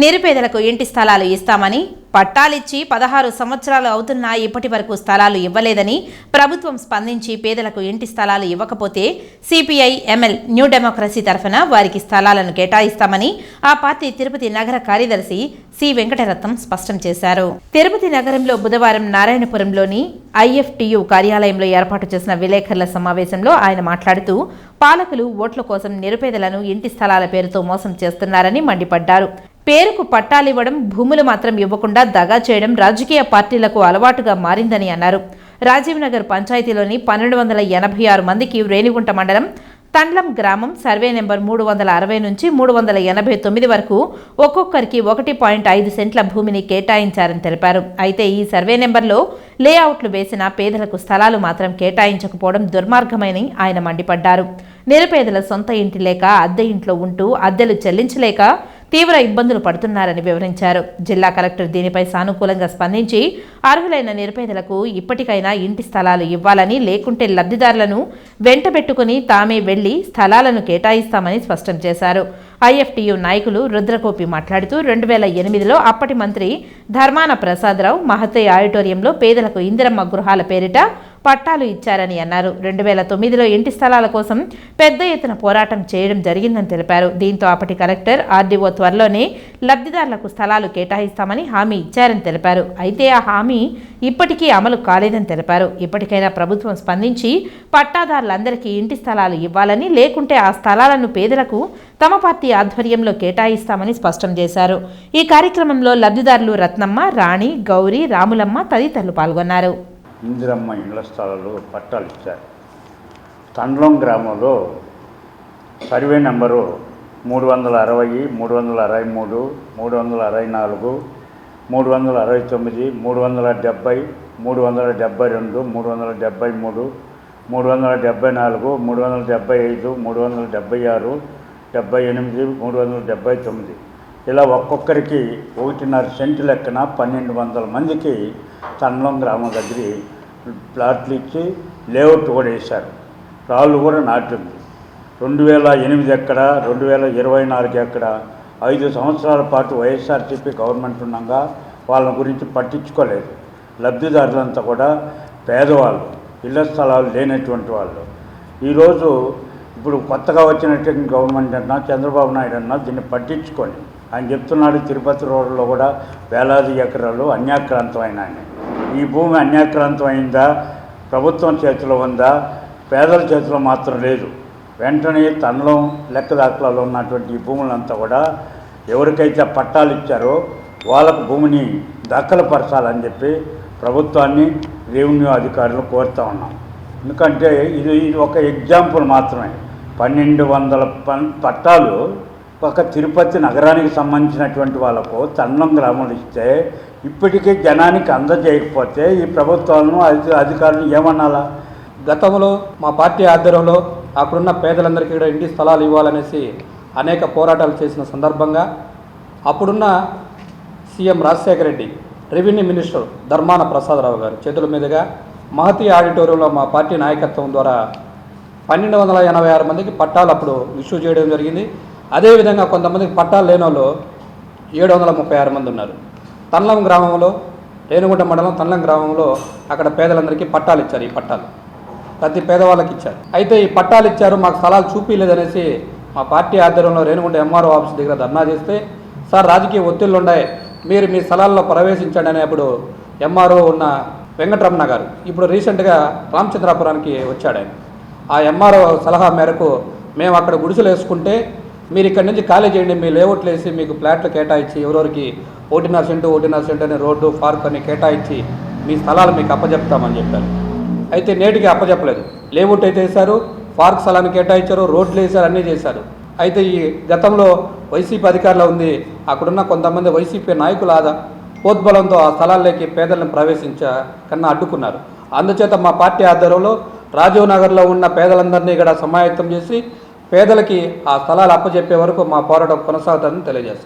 నిరుపేదలకు ఇంటి స్థలాలు ఇస్తామని పట్టాలిచ్చి పదహారు సంవత్సరాలు అవుతున్నా ఇప్పటి వరకు స్థలాలు ఇవ్వలేదని ప్రభుత్వం స్పందించి పేదలకు ఇంటి స్థలాలు ఇవ్వకపోతే సిపిఐ ఎంఎల్ న్యూ డెమోక్రసీ తరఫున వారికి స్థలాలను కేటాయిస్తామని ఆ పార్టీ తిరుపతి నగర కార్యదర్శి సి. వెంకటరత్నం స్పష్టం చేశారు. తిరుపతి నగరంలో బుధవారం నారాయణపురంలోని ఐఎఫ్టియు కార్యాలయంలో ఏర్పాటు చేసిన విలేకరుల సమావేశంలో ఆయన మాట్లాడుతూ పాలకులు ఓట్ల కోసం నిరుపేదలను ఇంటి స్థలాల పేరుతో మోసం చేస్తున్నారని మండిపడ్డారు. పేరుకు పట్టాలివ్వడం భూములు మాత్రం ఇవ్వకుండా దగా చేయడం రాజకీయ పార్టీలకు అలవాటుగా మారిందని అన్నారు. రాజీవ్ నగర్ పంచాయతీలోని పన్నెండు వందల ఎనభై ఆరు మందికి రేణిగుంట మండలం తండ్లం గ్రామం సర్వే నెంబర్ మూడు వందల అరవై నుంచి మూడు వందల ఎనభై తొమ్మిది వరకు ఒక్కొక్కరికి ఒకటి పాయింట్ ఐదు సెంట్ల భూమిని కేటాయించారని తెలిపారు. అయితే ఈ సర్వే నెంబర్లో లేఅవుట్లు వేసిన పేదలకు స్థలాలు మాత్రం కేటాయించకపోవడం దుర్మార్గమని ఆయన మండిపడ్డారు. నిరుపేదల సొంత ఇంటి లేక అద్దె ఇంట్లో ఉంటూ అద్దెలు చెల్లించలేక తీవ్ర ఇబ్బందులు పడుతున్నారని వివరించారు. జిల్లా కలెక్టర్ దీనిపై సానుకూలంగా స్పందించి అర్హులైన నిరుపేదలకు ఇప్పటికైనా ఇంటి స్థలాలు ఇవ్వాలని లేకుంటే లబ్ధిదారులను వెంటబెట్టుకుని తామే వెళ్ళి స్థలాలను కేటాయిస్తామని స్పష్టం చేశారు. ఐఎఫ్టియు నాయకులు రుద్రకోపి మాట్లాడుతూ రెండు వేల ఎనిమిదిలో అప్పటి మంత్రి ధర్మాన ప్రసాదరావు మహతే ఆడిటోరియంలో పేదలకు ఇందిరమ్మ గృహాల పేరిట పట్టాలు ఇచ్చారని అన్నారు. రెండు వేల తొమ్మిదిలో ఇంటి స్థలాల కోసం పెద్ద ఎత్తున పోరాటం చేయడం జరిగిందని తెలిపారు. దీంతో అప్పటి కలెక్టర్ ఆర్డీఓ త్వరలోనే లబ్ధిదారులకు స్థలాలు కేటాయిస్తామని హామీ ఇచ్చారని తెలిపారు. అయితే ఆ హామీ ఇప్పటికీ అమలు కాలేదని తెలిపారు. ఇప్పటికైనా ప్రభుత్వం స్పందించి పట్టాదారులందరికీ ఇంటి స్థలాలు ఇవ్వాలని లేకుంటే ఆ స్థలాలను పేదలకు తమ పార్టీ ఆధ్వర్యంలో కేటాయిస్తామని స్పష్టం చేశారు. ఈ కార్యక్రమంలో లబ్ధిదారులు రత్నమ్మ రాణి గౌరీ రాములమ్మ తదితరులు పాల్గొన్నారు. ఇందిరమ్మ ఇళ్ళ స్థలాలు పట్టాలు ఇచ్చారు. తండ్లం గ్రామంలో సర్వే నెంబరు మూడు వందల అరవై మూడు వందల అరవై మూడు మూడు వందల అరవై నాలుగు మూడు వందల అరవై తొమ్మిది మూడు వందల డెబ్బై మూడు వందల డెబ్బై రెండు మూడు వందల డెబ్బై మూడు మూడు వందల డెబ్బై నాలుగు మూడు వందల డెబ్బై ఐదు మూడు వందల డెబ్బై ఆరు డెబ్బై ఎనిమిది మూడు వందల డెబ్బై తొమ్మిది. ఇలా ఒక్కొక్కరికి ఒకటిన్నర సెంటు లెక్కన పన్నెండు వందల మందికి తన్లం గ్రామం దగ్గర ప్లాట్లు ఇచ్చి లేఅవుట్ కూడా వేశారు. రాళ్ళు కూడా నాటింది. రెండు వేల ఎనిమిది ఎక్కడ రెండు వేల ఇరవై నాలుగు ఎక్కడ ఐదు సంవత్సరాల పాటు వైఎస్ఆర్సీపీ గవర్నమెంట్ ఉండగా వాళ్ళ గురించి పట్టించుకోలేదు. లబ్ధిదారులంతా కూడా పేదవాళ్ళు ఇళ్ళ స్థలాలు లేనటువంటి వాళ్ళు. ఈరోజు ఇప్పుడు కొత్తగా వచ్చినటువంటి గవర్నమెంట్ అన్నా చంద్రబాబు నాయుడు అన్నా దీన్ని పట్టించుకొని ఆయన చెప్తున్నాడు తిరుపతి రోడ్లో కూడా వేలాది ఎకరాలు అన్యాక్రాంతమైన ఆయన ఈ భూమి అన్యాక్రాంతం అయిందా ప్రభుత్వం చేతిలో ఉందా? పేదల చేతిలో మాత్రం లేదు. వెంటనే తనలో లెక్కదాఖలలో ఉన్నటువంటి ఈ భూములంతా కూడా ఎవరికైతే పట్టాలు ఇచ్చారో వాళ్ళకు భూమిని దక్కలపరచాలని చెప్పి ప్రభుత్వాన్ని రెవెన్యూ అధికారులు కోరుతా ఉన్నాం. ఎందుకంటే ఇది ఇది ఒక ఎగ్జాంపుల్ మాత్రమే. పన్నెండు వందల పన్ పట్టాలు ఒక తిరుపతి నగరానికి సంబంధించినటువంటి వాళ్ళకు తన్నం గ్రామంలో ఇస్తే ఇప్పటికీ జనానికి అందజేయకపోతే ఈ ప్రభుత్వాలను అధి అధికారులు ఏమనాలా గతంలో మా పార్టీ ఆధ్వర్యంలో అక్కడున్న పేదలందరికీ కూడా ఇంటి స్థలాలు ఇవ్వాలనేసి అనేక పోరాటాలు చేసిన సందర్భంగా అప్పుడున్న CM Rajasekhara Reddy revenue minister Dharmana Prasadarao గారు చేతుల మీదుగా మహతి ఆడిటోరియంలో మా పార్టీ నాయకత్వం ద్వారా పన్నెండు వందల ఎనభై ఆరు మందికి పట్టాలు అప్పుడు ఇష్యూ చేయడం జరిగింది. అదేవిధంగా కొంతమందికి పట్టాలు లేని వాళ్ళు ఏడు వందల ముప్పై ఆరు మంది ఉన్నారు. తన్లం గ్రామంలో రేణుగుంట మండలం తన్లం గ్రామంలో అక్కడ పేదలందరికీ పట్టాలు ఇచ్చారు ఈ పట్టాలు. ప్రతి పేదవాళ్ళకి ఇచ్చారు. అయితే ఈ పట్టాలు ఇచ్చారు మాకు స్థలాలు చూపించలేదనేసి మా పార్టీ ఆధ్వర్యంలో రేణుగుంట ఎంఆర్ఓ ఆఫీస్ దగ్గర ధర్నా చేస్తే సార్ రాజకీయ ఒత్తిళ్ళు ఉన్నాయి మీరు మీ స్థలాల్లో ప్రవేశించండి అనేప్పుడు ఎంఆర్ఓ ఉన్న వెంకటరమణ గారు. ఇప్పుడు రీసెంట్గా రామచంద్రాపురానికి వచ్చాడు ఆయన. ఆ ఎంఆర్ఓ సలహా మేరకు మేము అక్కడ గుడిసెలు వేసుకుంటే మీరు ఇక్కడ నుంచి ఖాళీ చేయండి మీ లేఅవుట్లు వేసి మీకు ఫ్లాట్లు కేటాయించి ఎవరెవరికి ఒకటిన్నర సెంటు ఒకటిన్నర సెంటు అని రోడ్డు పార్క్ అని కేటాయించి మీ స్థలాలు మీకు అప్పజెప్తామని చెప్పారు. అయితే నేటికి అప్పజెప్పలేదు. లేఅవుట్ అయితే వేశారు పార్క్ స్థలాన్ని కేటాయించారు రోడ్లు వేశారు అన్నీ చేశారు. అయితే ఈ గతంలో వైసీపీ అధికారంలో ఉంది అక్కడున్న కొంతమంది వైసీపీ నాయకుల ఆదా పోద్బలంతో ఆ స్థలాల్లోకి పేదలను ప్రవేశించ కన్నా అడ్డుకున్నారు. అందుచేత మా పార్టీ ఆధ్వర్యంలో రాజీవ్ నగర్లో ఉన్న పేదలందరినీ ఇక్కడ సమాయత్తం చేసి పేదలకి ఆ స్థలాలు అప్పచెప్పే వరకు మా పోరాటం కొనసాగుతుందని తెలియజేస్తాం